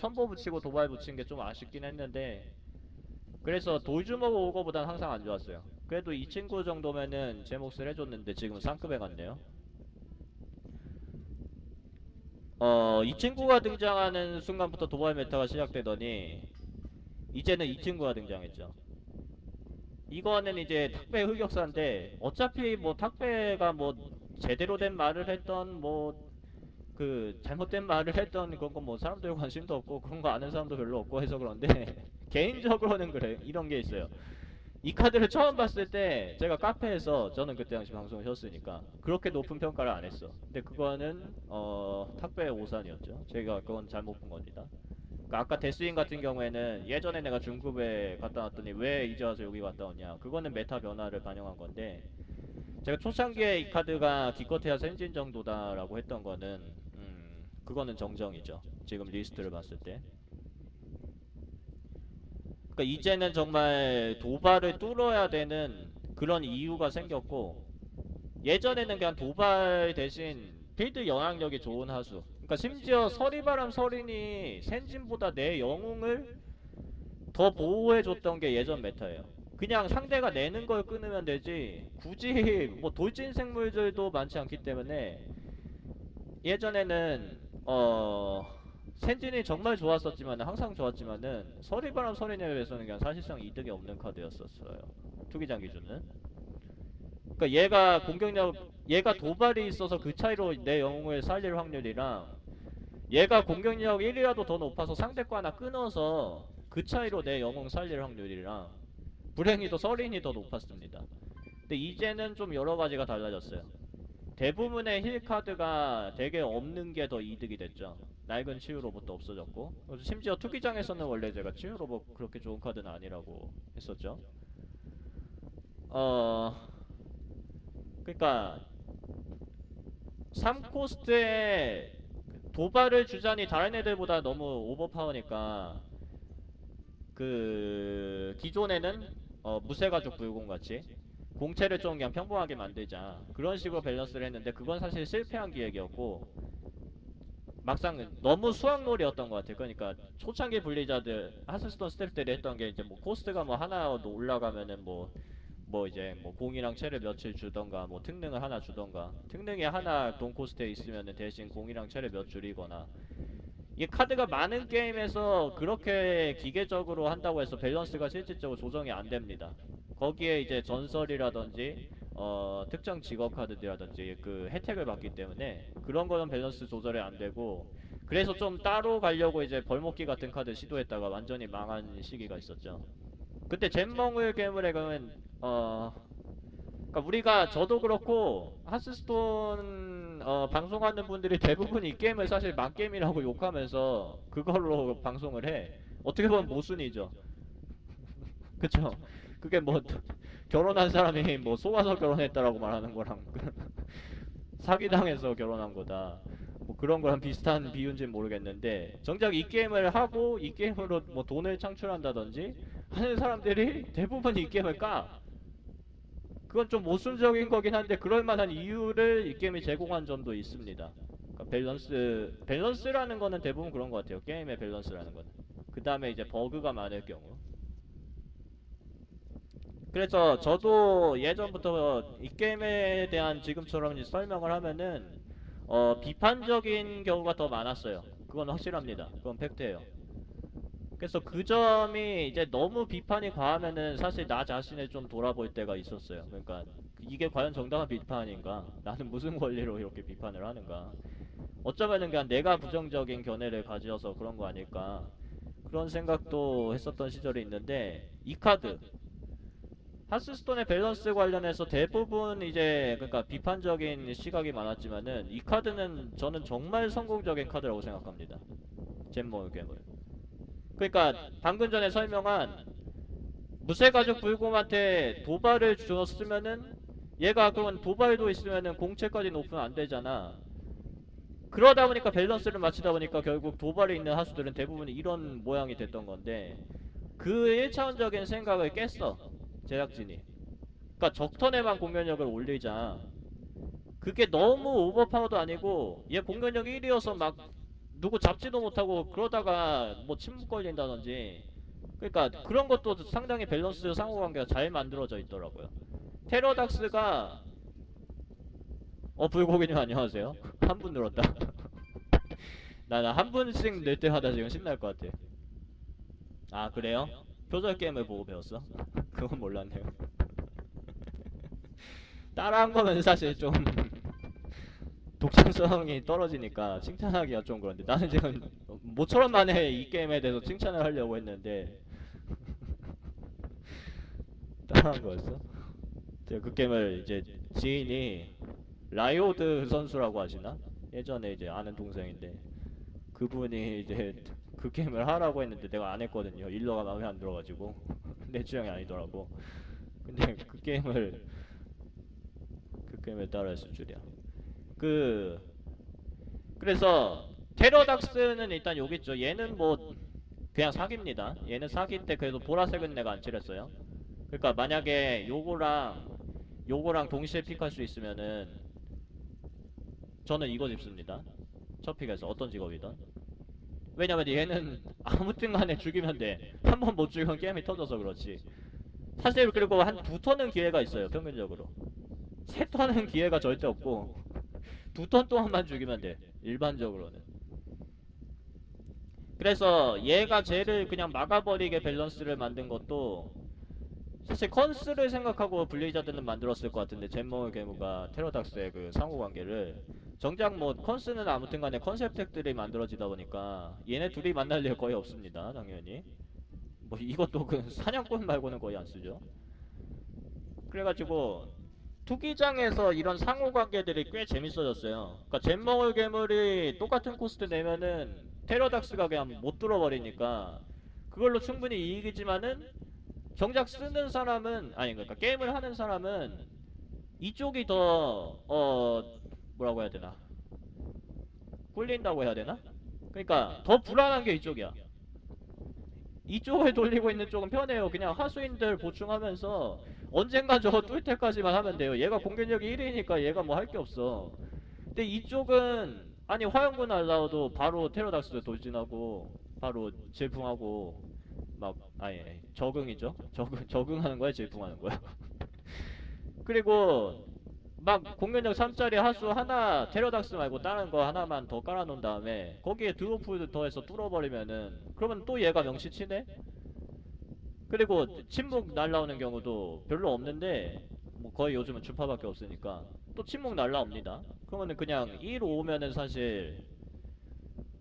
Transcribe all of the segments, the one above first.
첨보 붙이고 도발 붙인 게 좀 아쉽긴 했는데 그래서 돌주먹 오거보단 항상 안 좋았어요. 그래도 이 친구 정도면은 제 몫을 해줬는데 지금 상급에 갔네요. 어, 이 친구가 등장하는 순간부터 도발 메타가 시작되더니 이제는 이 친구가 등장했죠. 이거는 이제 탁배 흑역사인데 어차피 뭐 탁배가 뭐 제대로 된 말을 했던 뭐 그 잘못된 말을 했던 그런 건뭐 사람들 관심도 없고 그런 거 아는 사람도 별로 없고 해서 그런데 개인적으로는 그래 이런 게 있어요. 이 카드를 처음 봤을 때 제가 카페에서 저는 그때 당시 방송을 쉬었으니까 그렇게 높은 평가를 안 했어. 근데 그거는 어 탁배의 오산이었죠. 제가 그건 잘못 본 겁니다. 그러니까 아까 데스윙 같은 경우에는 예전에 내가 중급에 갔다 왔더니 왜 이제 와서 여기 갔다 왔냐. 그거는 메타 변화를 반영한 건데 제가 초창기에 이 카드가 기껏해야 센진 정도다라고 했던 거는 음 그거는 정정이죠. 지금 리스트를 봤을 때. 그러니까 이제는 정말 도발을 뚫어야 되는 그런 이유가 생겼고 예전에는 그냥 도발 대신 필드 영향력이 좋은 하수. 그러니까 심지어 서리바람 서린이 센진보다 내 영웅을 더 보호해줬던 게 예전 메타예요. 그냥 상대가 내는 걸 끊으면 되지 굳이 뭐 돌진 생물들도 많지 않기 때문에 예전에는 어 센진이 정말 좋았었지만 항상 좋았지만은 서리바람 비해서는 그냥 사실상 이득이 없는 카드였었어요. 투기장 기준은. 그러니까 얘가 공격력 얘가 도발이 있어서 그 차이로 내 영웅을 살릴 확률이랑 얘가 공격력 1이라도 더 높아서 상대 거 하나 끊어서 그 차이로 내 영웅 살릴 확률이랑 불행히도 서린이 더 높았습니다. 근데 이제는 좀 여러 가지가 달라졌어요. 대부분의 힐 카드가 되게 없는 게 더 이득이 됐죠. 낡은 치유 로봇도 없어졌고 심지어 투기장에서는 원래 제가 치유 로봇 그렇게 좋은 카드는 아니라고 했었죠. 어 그러니까 3코스트에 도발을 주자니 다른 애들보다 너무 오버파워니까 그 기존에는 어, 무쇠가죽 불공 같이 공채를 좀 그냥 평범하게 만들자 그런 식으로 밸런스를 했는데 그건 사실 실패한 기획이었고 막상 너무 수학놀이였던 것 같아요. 그러니까 초창기 분리자들 하스스톤 스태프들이 했던 게 이제 뭐 코스트가 뭐 하나 올라가면은 뭐뭐 이제 뭐 공이랑 채를 며칠 주던가 뭐 특능을 하나 주던가 특능이 하나 돈 코스트에 있으면은 대신 공이랑 채를 몇 줄이거나 이게 카드가 많은 게임에서 그렇게 기계적으로 한다고 해서 밸런스가 실질적으로 조정이 안 됩니다. 거기에 이제 전설이라든지 어, 특정 직업 카드라든지 그 혜택을 받기 때문에 그런 거는 밸런스 조절이 안 되고 그래서 좀 따로 가려고 이제 벌목기 같은 카드 시도했다가 완전히 망한 시기가 있었죠. 그때 잼멍을 괴물의 그러면 어 그러니까 우리가 저도 그렇고 하스스톤 어, 방송하는 분들이 대부분 이 게임을 사실 망게임이라고 욕하면서 그걸로 방송을 해. 어떻게 보면 모순이죠. 그쵸? 그게 뭐 결혼한 사람이 뭐 속아서 결혼했다라고 말하는 거랑 사기당해서 결혼한 거다. 뭐 그런 거랑 비슷한 비유인지는 모르겠는데 정작 이 게임을 하고 이 게임으로 뭐 돈을 창출한다든지 하는 사람들이 대부분 이 게임을 까. 그건 좀 모순적인 거긴 한데 그럴 만한 이유를 이 게임이 제공한 점도 있습니다. 그러니까 밸런스 밸런스라는 거는 대부분 그런 것 같아요. 게임의 밸런스라는 거는. 그 다음에 이제 버그가 많을 경우. 그래서 저도 예전부터 이 게임에 대한 지금처럼 설명을 하면은 어 비판적인 경우가 더 많았어요. 그건 확실합니다. 그건 팩트예요. 그래서 그 점이 이제 너무 비판이 과하면은 사실 나 자신을 좀 돌아볼 때가 있었어요. 그러니까 이게 과연 정당한 비판인가? 나는 무슨 권리로 이렇게 비판을 하는가? 어쩌면은 그냥 내가 부정적인 견해를 가져서 그런 거 아닐까? 그런 생각도 했었던 시절이 있는데 이 카드 하스스톤의 밸런스 관련해서 대부분 이제 그러니까 비판적인 시각이 많았지만은 이 카드는 저는 정말 성공적인 카드라고 생각합니다. 잼모의 괴물. 그러니까 방금 전에 설명한 무쇠가죽 불곰한테 도발을 주었으면은 얘가 그건 도발도 있으면은 공채까지 높으면 안 되잖아. 그러다 보니까 밸런스를 맞추다 보니까 결국 도발에 있는 하수들은 대부분 이런 모양이 됐던 건데 그 1차원적인 생각을 깼어 제작진이. 그러니까 적턴에만 공격력을 올리자. 그게 너무 오버파워도 아니고 얘 공격력 1이어서 막 누구 잡지도 못하고 그러다가 뭐 침묵 걸린다든지 그러니까 그런 것도 상당히 밸런스 상호관계가 잘 만들어져 있더라고요. 테러닥스가 어 불고기님 안녕하세요. 한 분 늘었다. 나나 한 분씩 늘 때마다 지금 신날 것 같아. 아 그래요? 표절 게임을 보고 배웠어? 그건 몰랐네요. 따라한 거는 사실 좀 독창성이 떨어지니까 칭찬하기가 좀 그런데 나는 지금 모처럼 만에 이 게임에 대해서 칭찬을 하려고 했는데 따라한 거였어? 제가 그 게임을 이제 지인이 라이오드 선수라고 하시나? 예전에 이제 아는 동생인데 그분이 이제 그 게임을 하라고 했는데 내가 안 했거든요. 일러가 마음에 안 들어가지고 내 취향이 아니더라고. 근데 그 게임을 그 게임을 따라했을 줄이야. 그 그래서 테러닥스는 일단 여기 있죠. 얘는 뭐 그냥 사기입니다. 얘는 사기인데 그래도 보라색은 내가 안 칠했어요. 그러니까 만약에 요거랑 요거랑 동시에 픽할 수 있으면은 저는 이거 집습니다. 첫 픽에서 어떤 직업이든. 왜냐면 얘는 아무튼 간에 죽이면 돼. 한 번 못 죽이면 게임이 터져서 그렇지. 사실 그리고 한 두 턴은 기회가 있어요. 평균적으로. 세 턴은 기회가 절대 없고 두 턴 동안만 죽이면 돼. 일반적으로는. 그래서 얘가 쟤를 그냥 막아버리게 밸런스를 만든 것도 사실 컨스를 생각하고 블리자드는 만들었을 것 같은데 젠몽의 괴무가 테러닥스의 그 상호관계를 정작 뭐 컨스는 아무튼 간에 컨셉텍들이 만들어지다 보니까 얘네 둘이 만날 일 거의 없습니다 당연히 뭐 이것도 그 사냥꾼 말고는 거의 안 쓰죠 그래가지고 투기장에서 이런 상호관계들이 꽤 재밌어졌어요 그러니까 젠몽의 괴물이 똑같은 코스트 내면은 테러닥스가 그냥 못 뚫어버리니까 그걸로 충분히 이익이지만은 정작 쓰는 사람은 아니 그러니까 게임을 하는 사람은 이쪽이 더 어 뭐라고 해야 되나 꿀린다고 해야 되나? 그러니까 더 불안한 게 이쪽이야. 이쪽을 돌리고 있는 쪽은 편해요. 그냥 하수인들 보충하면서 언젠가 저거 뚫 때까지만 하면 돼요. 얘가 공격력이 1위니까 얘가 뭐 할 게 없어. 근데 이쪽은 아니 화염구 날라와도 바로 테러닥스 돌진하고 바로 질풍하고 막 아예 적응이죠. 적응 적응하는 거야, 질풍하는 거야. 그리고 막 공격력 3짜리 하수 하나 테러닥스 말고 다른 거 하나만 더 깔아놓은 다음에 거기에 드로프 더해서 뚫어버리면은 그러면 또 얘가 명치치네? 그리고 침묵 날라오는 경우도 별로 없는데 뭐 거의 요즘은 주파밖에 없으니까 또 침묵 날라옵니다. 그러면은 그냥 1 오면은 사실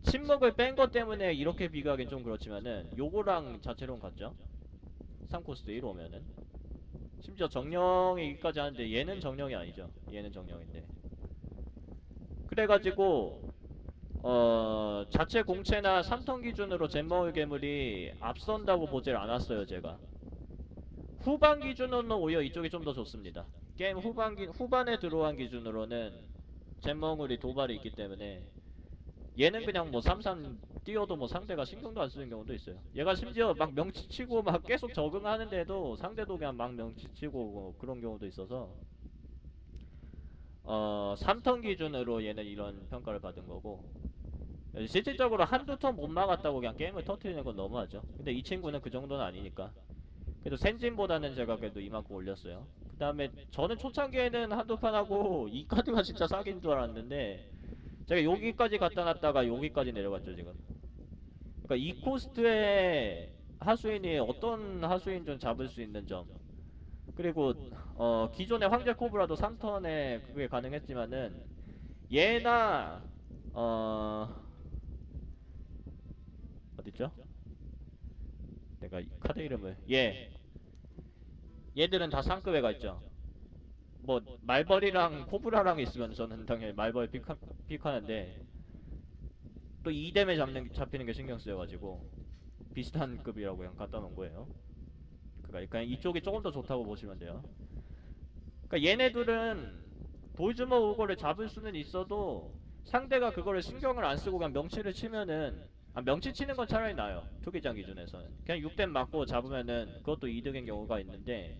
침묵을 뺀 것 때문에 이렇게 비교하긴 좀 그렇지만은 요거랑 자체로는 같죠? 3코스트 1 오면은 심지어 정령이기까지 하는데 얘는 정령이 아니죠. 얘는 정령인데. 그래가지고 어 자체 공채나 3턴 기준으로 젠머의 괴물이 앞선다고 보질 않았어요 제가. 후반 기준으로는 오히려 이쪽이 좀 더 좋습니다. 게임 후반 기 후반에 들어간 기준으로는 젠머물이 도발이 있기 때문에 얘는 그냥 뭐 삼삼 뛰어도 뭐 상대가 신경도 안 쓰는 경우도 있어요. 얘가 심지어 막 명치치고 막 계속 적응하는데도 상대도 그냥 막 명치치고 뭐 그런 경우도 있어서 어 3턴 기준으로 얘는 이런 평가를 받은 거고 실질적으로 한두 턴 못 막았다고 그냥 게임을 터트리는 건 너무하죠. 근데 이 친구는 그 정도는 아니니까. 그래도 센진보다는 제가 그래도 이만큼 올렸어요. 그 다음에 저는 초창기에는 한두 판 하고 이 카드가 진짜 사기인 줄 알았는데 제가 여기까지 갖다 놨다가 여기까지 내려갔죠 지금 그러니까 이 코스트에 하수인이 어떤 하수인 좀 잡을 수 있는 점 그리고 어 기존의 황제 코브라도 3턴에 그게 가능했지만은 얘나 어 어딨죠? 내가 이 카드 이름을 얘 얘들은 다 상급에 가 있죠 뭐 말벌이랑 코브라랑 있으면 저는 당연히 말벌 픽하, 픽하는데 또 2뎀에 잡는 잡히는 게 신경 쓰여가지고 비슷한 급이라고 그냥 갖다 놓은 거예요. 그러니까 이쪽이 조금 더 좋다고 보시면 돼요. 그러니까 얘네들은 돌주먹 우거를 잡을 수는 있어도 상대가 그거를 신경을 안 쓰고 그냥 명치를 치면은 아, 명치 치는 건 차라리 나아요. 투기장 기준에서는 그냥 6뎀 맞고 잡으면은 그것도 이득인 경우가 있는데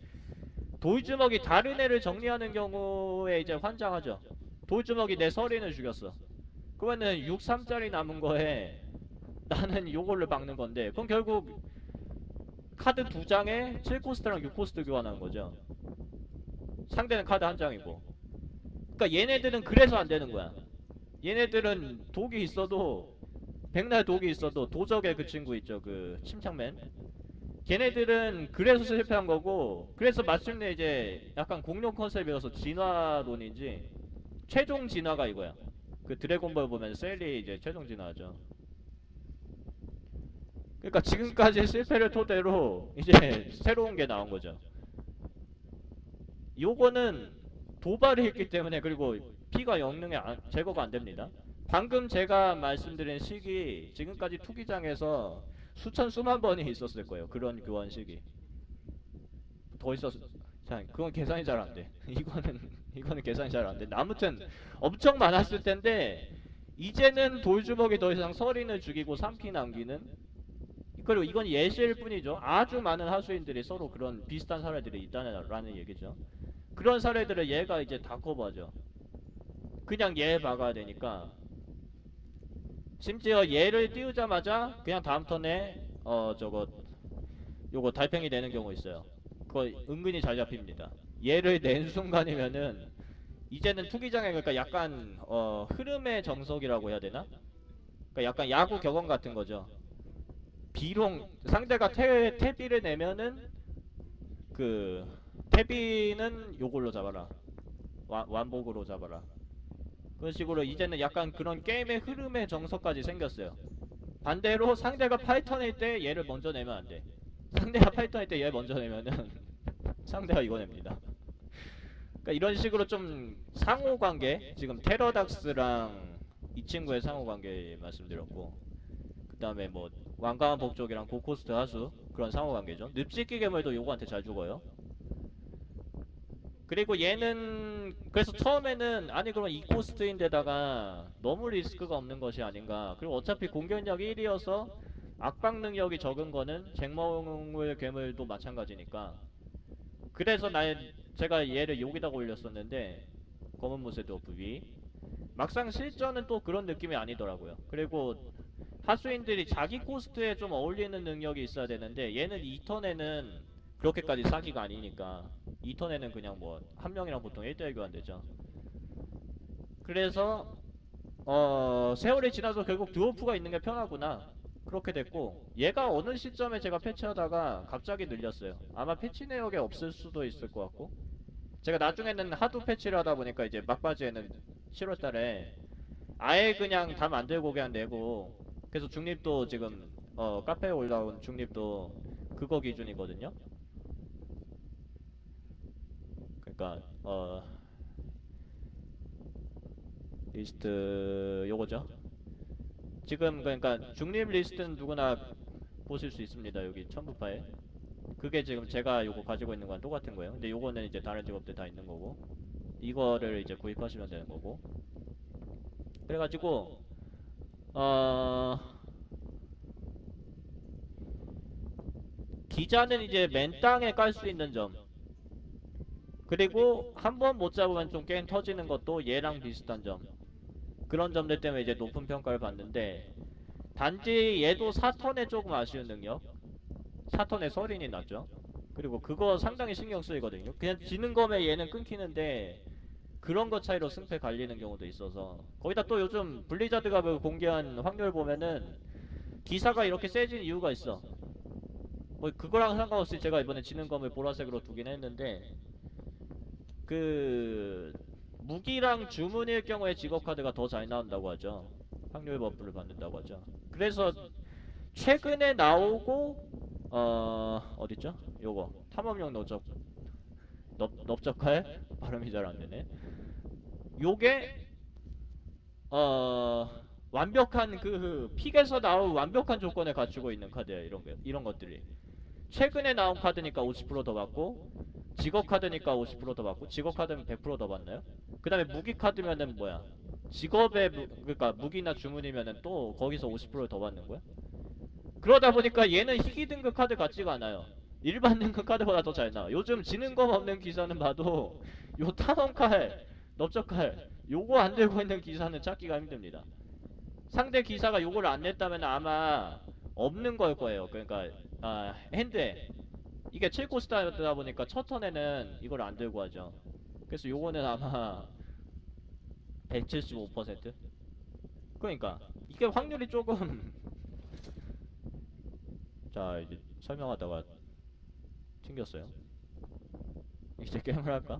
돌주먹이 다른 애를 정리하는 경우에 이제 환장하죠. 돌주먹이 내 서린을 죽였어. 그러면은 6, 3짜리 남은 거에 나는 요걸로 박는 건데 그럼 결국 카드 두 장에 7코스트랑 6코스트 교환하는 거죠. 상대는 카드 한 장이고. 그러니까 얘네들은 그래서 안 되는 거야. 얘네들은 독이 있어도 백날 독이 있어도 도적의 그 친구 있죠. 그 침착맨. 걔네들은 그래서 실패한 거고 그래서 마침내 이제 약간 공룡 컨셉이어서 진화론인지 최종 진화가 이거야. 그 드래곤볼 보면 셀이 이제 최종 진화하죠. 그러니까 지금까지 실패를 토대로 이제 새로운 게 나온 거죠. 요거는 도발이 있기 때문에 그리고 피가 영능에 안- 제거가 안 됩니다. 방금 제가 말씀드린 시기 지금까지 투기장에서 수천 수만 번이 있었을 거예요. 그런 교환 시기. 더 있었. 자, 그건 계산이 잘 안 돼. 이거는 이거는 계산이 잘 안 돼. 아무튼 엄청 많았을 텐데 이제는 돌주먹이 더 이상 서린을 죽이고 3피 남기는 그리고 이건 예시일 뿐이죠. 아주 많은 하수인들이 서로 그런 비슷한 사례들이 있다는 얘기죠. 그런 사례들을 얘가 이제 다 커버하죠. 그냥 얘 박아야 되니까 심지어 얘를 띄우자마자 그냥 다음 턴에 어 저거 요거 달팽이 내는 경우 있어요. 그거 은근히 잘 잡힙니다. 얘를 낸 순간이면은 이제는 투기장에 그러니까 약간 어 흐름의 정석이라고 해야 되나? 그러니까 약간 야구 격언 같은 거죠. 비롱 상대가 태 태비를 내면은 그 태비는 요걸로 잡아라. 완, 완복으로 잡아라. 그런 식으로 이제는 약간 그런 게임의 흐름의 정석까지 생겼어요. 반대로 상대가 파이턴일 때 얘를 먼저 내면 안 돼. 상대가 파이턴일 때 얘 먼저 내면은 상대가 이거 냅니다. 그러니까 이런 식으로 좀 상호 관계 지금 테러닥스랑 이 친구의 상호 관계 말씀드렸고 그 다음에 뭐 왕가한 복족이랑 고코스트 하수 그런 상호 관계죠. 늪짓기 괴물도 요거한테 잘 죽어요. 그리고 얘는 그래서 처음에는 아니 그럼 이 코스트인데다가 너무 리스크가 없는 것이 아닌가. 그리고 어차피 공격력 1이어서 압박 능력이 적은 거는 쟁몽물 괴물도 마찬가지니까. 그래서 나 제가 얘를 여기다가 올렸었는데 검은 무쇠 도프 위. 막상 실전은 또 그런 느낌이 아니더라고요. 그리고 하수인들이 자기 코스트에 좀 어울리는 능력이 있어야 되는데 얘는 2턴에는 그렇게까지 사기가 아니니까 2턴에는 그냥 뭐 한 명이랑 보통 1대1 교환되죠. 그래서 어 세월이 지나서 결국 드워프가 있는 게 편하구나 그렇게 됐고 얘가 어느 시점에 제가 패치하다가 갑자기 늘렸어요. 아마 패치 내역에 없을 수도 있을 것 같고 제가 나중에는 하도 패치를 하다 보니까 이제 막바지에는 7월달에 아예 그냥 다 만들고 그냥 내고 그래서 중립도 지금 어 카페에 올라온 중립도 그거 기준이거든요. 그러니까 어 리스트 요거죠. 지금 그러니까 중립 리스트는 누구나 보실 수 있습니다. 여기 첨부파에. 그게 지금 제가 요거 가지고 있는 건 똑같은 거예요. 근데 요거는 이제 다른 직업들 다 있는 거고 이거를 이제 구입하시면 되는 거고. 그래가지고 어 기자는 이제 맨 땅에 깔 수 있는 점 그리고 한 번 못 잡으면 좀 게임 터지는 것도 얘랑 비슷한 점. 그런 점들 때문에 이제 높은 평가를 받는데 단지 얘도 4턴에 조금 아쉬운 능력? 4턴에 서린이 났죠? 그리고 그거 상당히 신경 쓰이거든요. 그냥 지는 검에 얘는 끊기는데 그런 것 차이로 승패 갈리는 경우도 있어서. 거기다 또 요즘 블리자드가 그 공개한 확률 보면은 기사가 이렇게 세진 이유가 있어. 뭐 그거랑 상관없이 제가 이번에 지는 검을 보라색으로 두긴 했는데 그 무기랑 주문일 경우에 직업 카드가 더 잘 나온다고 하죠. 확률 버프를 받는다고 하죠. 그래서 최근에 나오고 어 어딨죠? 요거 탐험용 넓적 넓 넓적할 발음이 잘 안 되네. 요게 어 완벽한 그 픽에서 나온 완벽한 조건을 갖추고 있는 카드예요. 이런 게 이런 것들이 최근에 나온 카드니까 50%더 받고 직업 카드니까 50%더 받고 직업 카드면 100%더 받나요? 그 다음에 무기 카드면은 뭐야 직업의 무, 그러니까 무기나 주문이면은 또 거기서 50%더 받는 거야? 그러다 보니까 얘는 희귀 등급 카드 같지가 않아요 일반 등급 카드보다 더 잘 나와 요즘 지는 검 없는 기사는 봐도 요 타던칼 넓적칼 요거 안 들고 있는 기사는 찾기가 힘듭니다 상대 기사가 요걸 안 냈다면 아마 없는 걸 거예요. 그러니까 아, 핸드에 이게 7코스타였다 보니까 첫 턴에는 이걸 안 들고 하죠. 그래서 요거는 아마 175%? 그러니까 이게 확률이 조금 자 이제 설명하다가 튕겼어요. 이제 게임을 할까?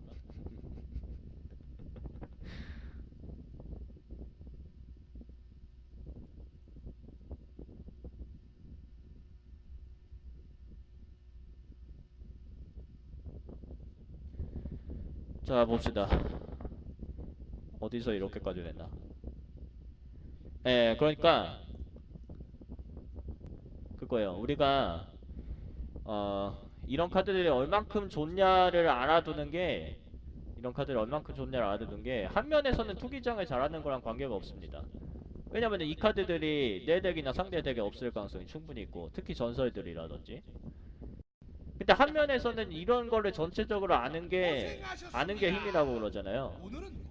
자 봅시다. 어디서 이렇게까지 됐나? 예 그러니까 그거예요. 우리가 어 이런 카드들이 얼만큼 좋냐를 알아두는 게 이런 카드를 얼만큼 좋냐를 알아두는 게 한 면에서는 투기장을 잘하는 거랑 관계가 없습니다. 왜냐면 이 카드들이 내 덱이나 상대 덱에 없을 가능성이 충분히 있고 특히 전설들이라든지 근데 한 면에서는 이런 거를 전체적으로 아는 게 아는 게 힘이라고 그러잖아요.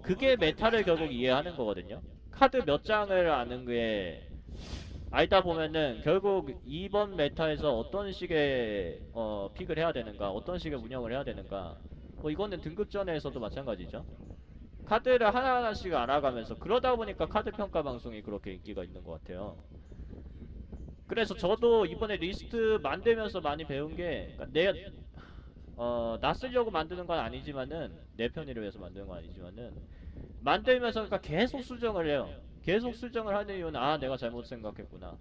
그게 메타를 결국 이해하는 거거든요. 카드 몇 장을 아는 게 알다 보면은 결국 이번 메타에서 어떤 식의 어, 픽을 해야 되는가, 어떤 식의 운영을 해야 되는가. 뭐 이거는 등급전에서도 마찬가지죠. 카드를 하나하나씩 알아가면서 그러다 보니까 카드 평가 방송이 그렇게 인기가 있는 것 같아요. 그래서 저도 이번에 리스트 만들면서 많이 배운 게 그러니까 내 어, 나 쓰려고 만드는 건 아니지만은 내 편의를 위해서 만드는 건 아니지만은 만들면서 그러니까 계속 수정을 해요. 계속 수정을 하는 이유는 아 내가 잘못 생각했구나.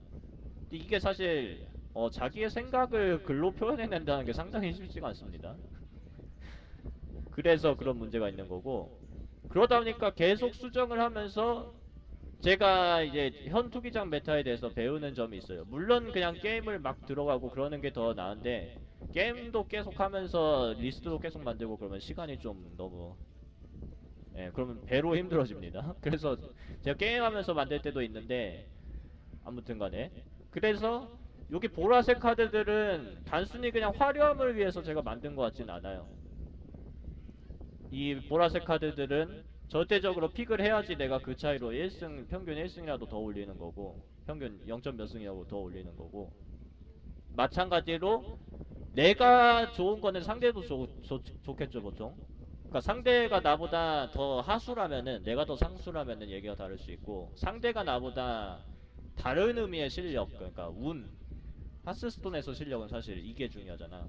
이게 사실 어, 자기의 생각을 글로 표현해낸다는 게 상당히 쉽지가 않습니다. 그래서 그런 문제가 있는 거고 그러다 보니까 계속 수정을 하면서 제가 이제 현 투기장 메타에 대해서 배우는 점이 있어요. 물론 그냥 게임을 막 들어가고 그러는 게 더 나은데 게임도 계속 하면서 리스트도 계속 만들고 그러면 시간이 좀 너무 예, 그러면 배로 힘들어집니다. 그래서 제가 게임하면서 만들 때도 있는데 아무튼 간에 그래서 여기 보라색 카드들은 단순히 그냥 화려함을 위해서 제가 만든 것 같진 않아요. 이 보라색 카드들은 절대적으로 픽을 해야지 내가 그 차이로 1승 평균 1승이라도 더 올리는 거고 평균 0점 몇 승이라고 더 올리는 거고. 마찬가지로 내가 좋은 거는 상대도 좋, 좋, 좋겠죠 보통. 그러니까 상대가 나보다 더 하수라면은 내가 더 상수라면은 얘기가 다를 수 있고 상대가 나보다 다른 의미의 실력 그러니까 운 하스스톤에서 실력은 사실 이게 중요하잖아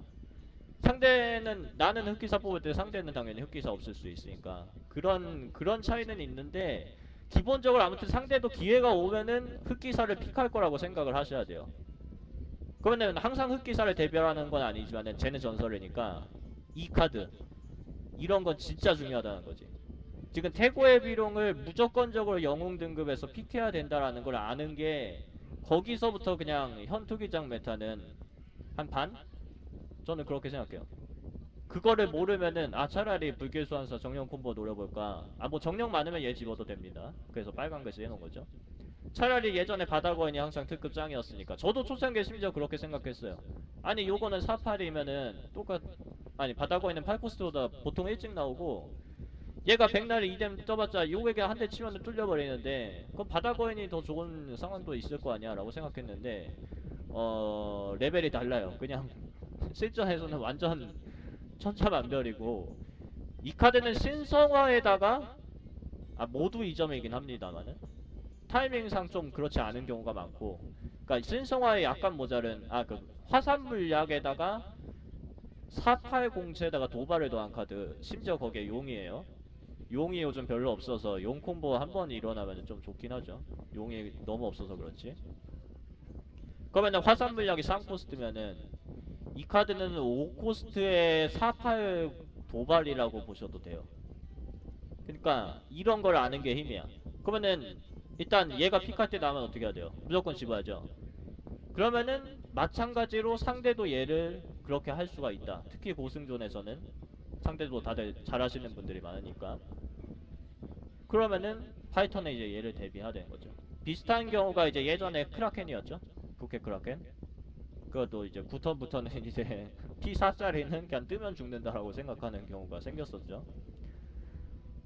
상대는 나는 흑기사 뽑을 때 상대는 당연히 흑기사 없을 수 있으니까 그런 그런 차이는 있는데 기본적으로 아무튼 상대도 기회가 오면은 흑기사를 픽할 거라고 생각을 하셔야 돼요. 그러면은 항상 흑기사를 대별하는 건 아니지만은 쟤는 전설이니까 이 카드 이런 건 진짜 중요하다는 거지. 지금 태고의 비룡을 무조건적으로 영웅 등급에서 픽해야 된다라는 걸 아는 게 거기서부터 그냥 현 투기장 메타는 한 반? 저는 그렇게 생각해요. 그거를 모르면은 아 차라리 불길 수환사 정령 콤보 노려볼까. 아 뭐 정령 많으면 얘 집어도 됩니다. 그래서 빨간 글씨 해놓은 거죠. 차라리 예전에 바다거인이 항상 특급 짱이었으니까 저도 초창기에 심지어 그렇게 생각했어요. 아니 요거는 48이면은 똑같 아니 바다거인은 8코스트보다 보통 일찍 나오고 얘가 백날에 2뎀 떠봤자 요에게 한 대 치면은 뚫려버리는데 그럼 바다거인이 더 좋은 상황도 있을 거 아니야 라고 생각했는데 어 레벨이 달라요. 그냥 실전에서는 완전 천차만별이고 이 카드는 신성화에다가 아 모두 이 점이긴 합니다만은 타이밍상 좀 그렇지 않은 경우가 많고 그러니까 신성화에 약간 모자른 아 그 화산 물약에다가 480체에다가 도발을 더한 카드 심지어 거기에 용이에요. 용이 요즘 별로 없어서 용 콤보 한 번 일어나면 좀 좋긴 하죠. 용이 너무 없어서 그렇지. 그러면은 화산 물약이 3코스트면은 이 카드는 5코스트의 48 도발이라고 보셔도 돼요. 그러니까 이런 걸 아는 게 힘이야. 그러면은 일단 얘가 때 나면 어떻게 해야 돼요? 무조건 집어야죠. 그러면은 마찬가지로 상대도 얘를 그렇게 할 수가 있다. 특히 고승존에서는 상대도 다들 잘하시는 분들이 많으니까. 그러면은 파이턴에 이제 얘를 대비해야 되는 거죠. 비슷한 경우가 이제 예전에 크라켄이었죠. 부캐 크라켄. 그것도 이제 9턴부터는 이제 P4짜리는 그냥 뜨면 죽는다라고 생각하는 경우가 생겼었죠.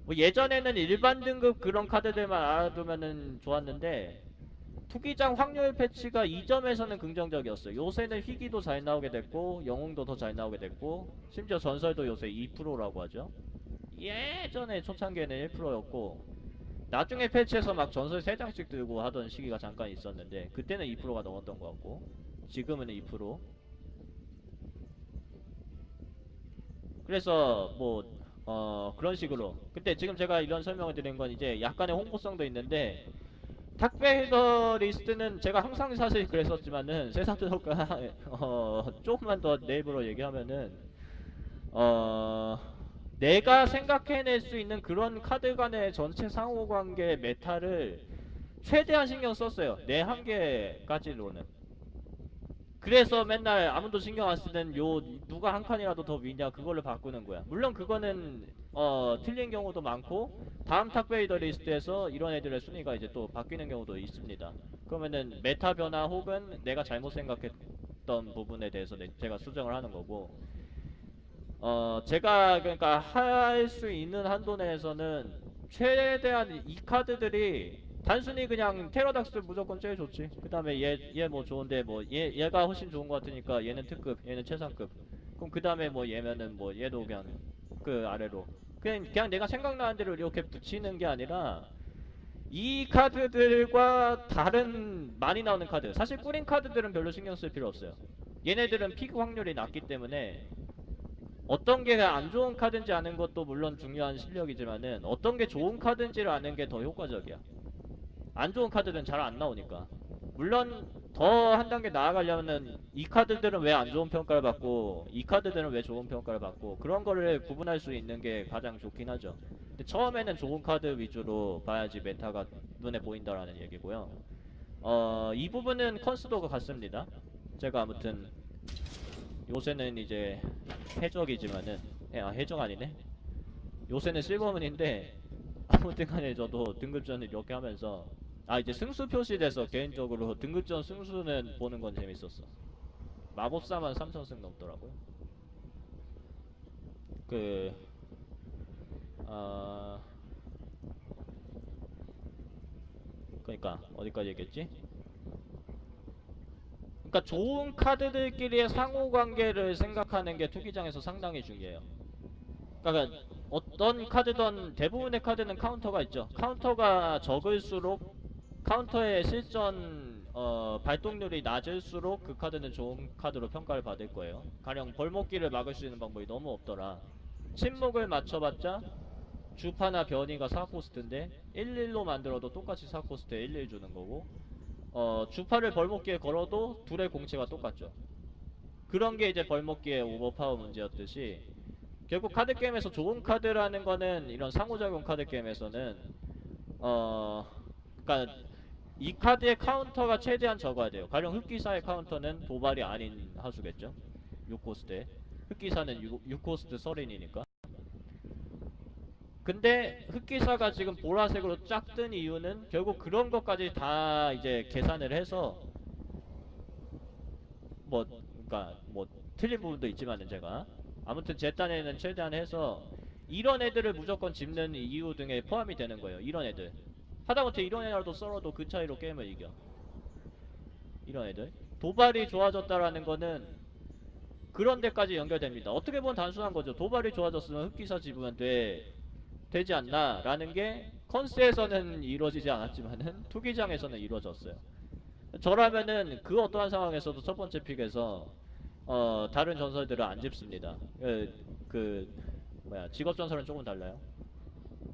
뭐 예전에는 일반 등급 그런 카드들만 알아두면은 좋았는데 투기장 확률 패치가 이 점에서는 긍정적이었어요. 요새는 희귀도 잘 나오게 됐고 영웅도 더 잘 나오게 됐고 심지어 전설도 요새 2%라고 하죠. 예전에 초창기에는 1%였고 나중에 패치해서 막 전설 3장씩 들고 하던 시기가 잠깐 있었는데 그때는 2%가 넘었던 것 같고 지금은 2% 그래서 뭐 어 그런 식으로. 근데 지금 제가 이런 설명을 드린 건 이제 약간의 홍보성도 있는데 탁베이더 리스트는 제가 항상 사실 그랬었지만은 세상 들어가 어 조금만 더 네이버로 얘기하면은 어 내가 생각해낼 수 있는 그런 카드 간의 전체 상호관계 메타를 최대한 신경 썼어요. 내 한계까지로는 그래서 맨날 아무도 신경 안 쓰는 요 누가 한 칸이라도 더 위냐 그걸로 바꾸는 거야. 물론 그거는 어 틀린 경우도 많고 다음 탁베이더 리스트에서 이런 애들의 순위가 이제 또 바뀌는 경우도 있습니다. 그러면은 메타 변화 혹은 내가 잘못 생각했던 부분에 대해서 내- 제가 수정을 하는 거고 어 제가 그러니까 할 수 있는 한도 내에서는 최대한 이 카드들이 단순히 그냥 테러닥스 무조건 제일 좋지. 그 다음에 얘 얘 뭐 좋은데 뭐 얘 얘가 훨씬 좋은 것 같으니까 얘는 특급 얘는 최상급. 그럼 그 다음에 뭐 얘면은 뭐 얘도 그냥 그 아래로. 그냥 그냥 내가 생각나는 대로 이렇게 붙이는 게 아니라 이 카드들과 다른 많이 나오는 카드. 사실 꾸린 카드들은 별로 신경 쓸 필요 없어요. 얘네들은 피크 확률이 낮기 때문에 어떤 게 안 좋은 카드인지 아는 것도 물론 중요한 실력이지만은 어떤 게 좋은 카드인지를 아는 게 더 효과적이야. 안 좋은 카드는 잘안 나오니까. 물론 더 한 단계 나아가려면은 이 카드들은 왜 안 좋은 평가를 받고 이 카드들은 왜 좋은 평가를 받고 그런 거를 구분할 수 있는 게 가장 좋긴 하죠. 근데 처음에는 좋은 카드 위주로 봐야지 메타가 눈에 보인다라는 얘기고요. 어, 이 부분은 컨스도가 같습니다. 제가 아무튼 요새는 이제 해적이지만은 예, 아 해적 아니네 요새는 실버문인데 아무튼 간에 저도 등급전을 이렇게 하면서 아 이제 승수 표시돼서 개인적으로 등급전 승수는 보는 건 재밌었어 마법사만 3천승 넘더라고요 그 아... 그러니까 어디까지 얘기했지? 그러니까 좋은 카드들끼리의 상호 관계를 생각하는 게 투기장에서 상당히 중요해요. 그러니까 어떤 카드든 대부분의 카드는 카운터가 있죠. 카운터가 적을수록 카운터의 실전 어, 발동률이 낮을수록 그 카드는 좋은 카드로 평가를 받을 거예요. 가령 벌목기를 막을 수 있는 방법이 너무 없더라. 침묵을 맞춰봤자 주파나 변이가 4코스트인데 11로 만들어도 똑같이 4코스트에 11 주는 거고 어, 주파를 벌목기에 걸어도 둘의 공치가 똑같죠. 그런 게 이제 벌목기의 오버파워 문제였듯이 결국 카드 게임에서 좋은 카드라는 거는 이런 상호작용 카드 게임에서는 어, 그러니까 이 카드의 카운터가 최대한 적어야 돼요. 가령 흑기사의 카운터는 도발이 아닌 하수겠죠. 6코스트에 흑기사는 6, 코스트 서린이니까. 근데 흑기사가 지금 보라색으로 쫙 뜬 이유는 결국 그런 것까지 다 이제 계산을 해서 뭐 그러니까 뭐 틀린 부분도 있지만은 제가 아무튼 제 딴에는 최대한 해서 이런 애들을 무조건 집는 이유 등에 포함이 되는 거예요. 이런 애들 하다못해 이런 애라도 썰어도 그 차이로 게임을 이겨. 이런 애들 도발이 좋아졌다라는 거는 그런 데까지 연결됩니다. 어떻게 보면 단순한 거죠. 도발이 좋아졌으면 흑기사 집으면 돼. 되지 않나 라는 게 컨스에서는 이루어지지 않았지만은 투기장에서는 이루어졌어요 저라면은 그 어떠한 상황에서도 첫 번째 픽에서 어 다른 전설들을 안 집습니다 그, 그 뭐야 직업 전설은 조금 달라요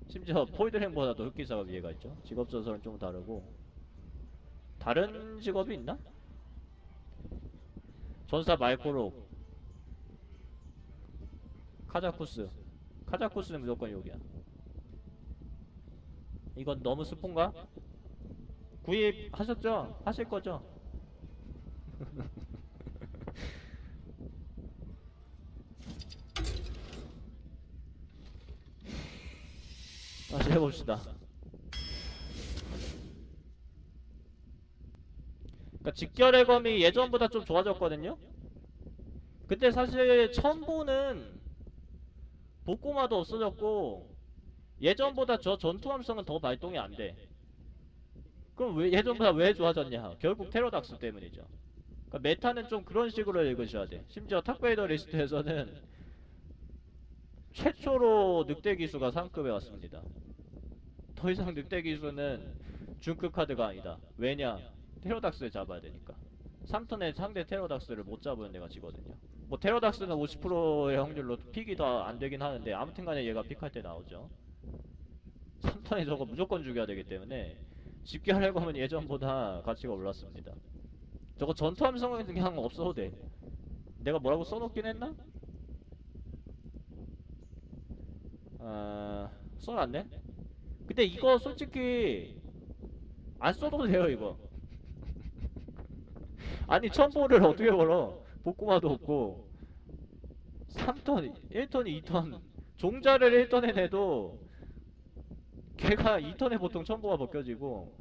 심지어 포이드랭보다도 흑기사가 위에가 있죠 직업 전설은 조금 다르고 다른 직업이 있나? 전사 말코로 카자쿠스 카자쿠스는 무조건 여기야 이건 너무 스폰가? 구입하셨죠? 하실 거죠? 해봅시다. 그러니까 직결의 검이 예전보다 좀 좋아졌거든요? 근데 사실 첨보는 복고마도 없어졌고 예전보다 저 전투 함성은 더 발동이 안 돼. 그럼 왜 예전보다 왜 좋아졌냐? 결국 테러 닥스 때문이죠. 그러니까 메타는 좀 그런 식으로 읽으셔야 돼. 심지어 탑베이더 리스트에서는 최초로 늑대 기수가 상급에 왔습니다. 더 이상 늑대 기수는 중급 카드가 아니다. 왜냐? 테러닥스를 잡아야 되니까. 3턴에 상대 테러닥스를 못 잡으면 내가 지거든요. 뭐 테러닥스는 50%의 확률로 픽이 더 안 되긴 하는데 아무튼 간에 얘가 픽할 때 나오죠. 3턴에 저거 무조건 죽여야 되기 때문에 쉽게 하려고 하면 예전보다 가치가 올랐습니다. 저거 전투 함성은 그냥 없어도 돼. 내가 뭐라고 써놓긴 했나? 아, 써놨네? 근데 이거 솔직히 안 써도 돼요 이거. 아니 첨보를 어떻게 걸어? 복구마도 없고 3턴, 1턴, 2턴 종자를 1턴에 내도 걔가 2턴에 보통 첨보가 벗겨지고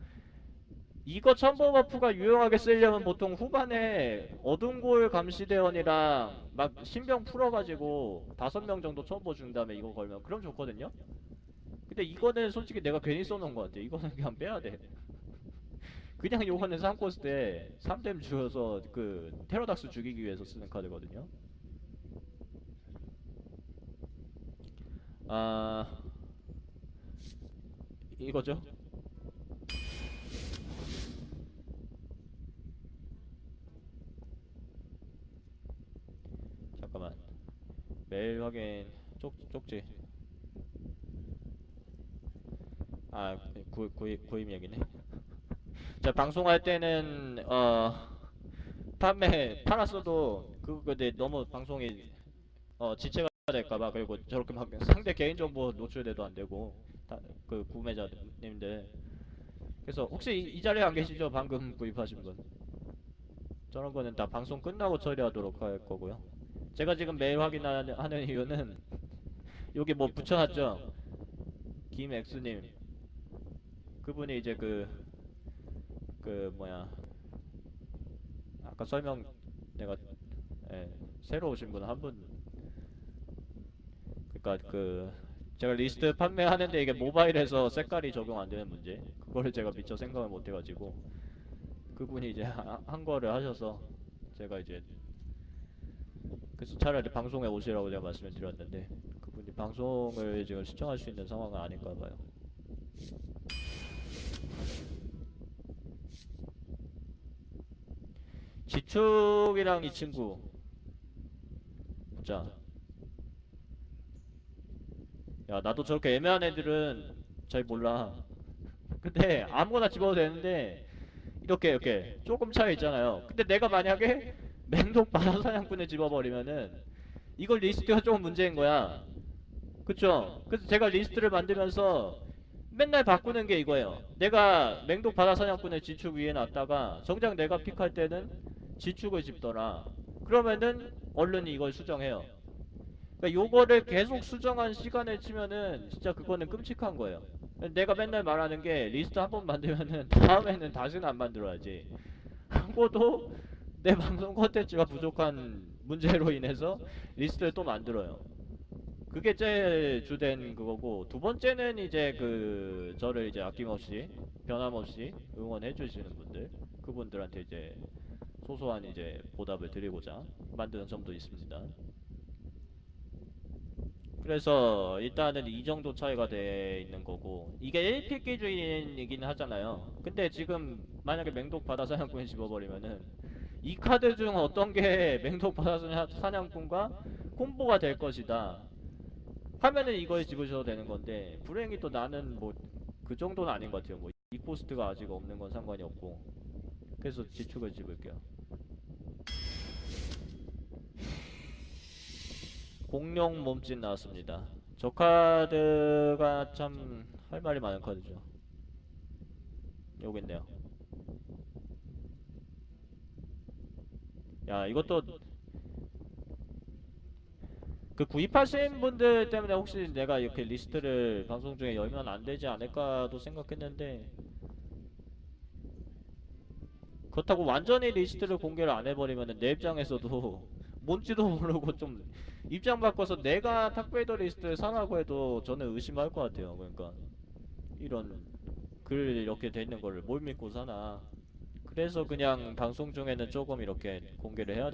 이거 첨보 버프가 유용하게 쓰려면 보통 후반에 어둠 골 감시대원이랑 막 신병 풀어가지고 다섯 명 정도 첨보 준 다음에 이거 걸면 그럼 좋거든요? 근데 이거는 솔직히 내가 괜히 써놓은 것 같아. 이거는 그냥 빼야 돼. 그냥 요거는 3코스 때 3댐 주어서 그 테러닥스 죽이기 위해서 쓰는 카드거든요. 아 이거죠? 잠깐만. 메일 확인. 쪽 쪽지 아 구, 구입 구입 얘기네. 자 방송할 때는 어 판매 팔았어도 그거 근데 너무 방송이 어 지체가 될까봐 그리고 저렇게 막 상대 개인정보 노출돼도 안 되고 다, 그 구매자님들. 그래서 혹시 이, 이 자리에 안 계시죠? 방금 구입하신 분. 저런 거는 다 방송 끝나고 처리하도록 할 거고요. 제가 지금 메일 확인하는 하는 이유는 여기 뭐 붙여놨죠? 김엑스님 그분이 이제 그 그 뭐야. 아까 설명 내가 예, 새로 오신 분 한 분. 그니까 그 제가 리스트 판매하는데 이게 모바일에서 색깔이 적용 안 되는 문제. 그거를 제가 미처 생각을 못 해가지고 그분이 이제 하- 한 거를 하셔서 제가 이제 그래서 차라리 방송에 오시라고 제가 말씀을 드렸는데 그분이 방송을 지금 시청할 수 있는 상황은 아닌가 봐요. 지축이랑 이 친구 보자. 야 나도 저렇게 애매한 애들은 잘 몰라. 근데 아무거나 집어도 되는데 이렇게 이렇게 조금 차이 있잖아요. 근데 내가 만약에 맹독 바다 사냥꾼을 집어버리면은 이걸 리스트가 조금 문제인 거야. 그쵸? 그래서 제가 리스트를 만들면서 맨날 바꾸는 게 이거예요. 내가 맹독 바다 사냥꾼을 지축 위에 놨다가 정작 내가 픽할 때는 지축을 집더라. 그러면은 얼른 이걸 수정해요. 그러니까 요거를 계속 수정한 시간을 치면은 진짜 그거는 끔찍한 거예요. 내가 맨날 말하는 게 리스트 한 번 만들면은 다음에는 다시는 안 만들어야지. 하고도 내 방송 콘텐츠가 부족한 문제로 인해서 리스트를 또 만들어요. 그게 제일 주된 그거고 두 번째는 이제 그 저를 이제 아낌없이 변함없이 응원해 주시는 분들 그분들한테 이제 소소한 이제 보답을 드리고자 만드는 점도 있습니다. 그래서 일단은 이 정도 차이가 돼 있는 거고 이게 1픽 기준이긴 하잖아요. 근데 지금 만약에 맹독 바다 사냥꾼이 집어버리면은 이 카드 중 어떤 게 맹독 바다 사냥- 사냥꾼과 콤보가 될 것이다. 하면은 이걸 집으셔도 되는 건데 불행히 또 나는 뭐 그 정도는 아닌 것 같아요. 뭐 이 코스트가 아직 없는 건 상관이 없고 그래서 지축을 집을게요. 공룡 몸짓 나왔습니다. 저 카드가 참 할 말이 많은 카드죠. 여기 있네요. 야 이것도 그 구입하신 분들 때문에 혹시 내가 이렇게 리스트를 방송 중에 열면 안 되지 않을까도 생각했는데 그렇다고 완전히 리스트를 공개를 안 해버리면은 내 입장에서도 뭔지도 모르고 좀 입장 바꿔서 내가 탁베이더 리스트를 사라고 해도 저는 의심할 것 같아요. 그러니까 이런 글 이렇게 돼 있는 거를 뭘 믿고 사나. 그래서 그냥 방송 중에는 조금 이렇게 공개를 해야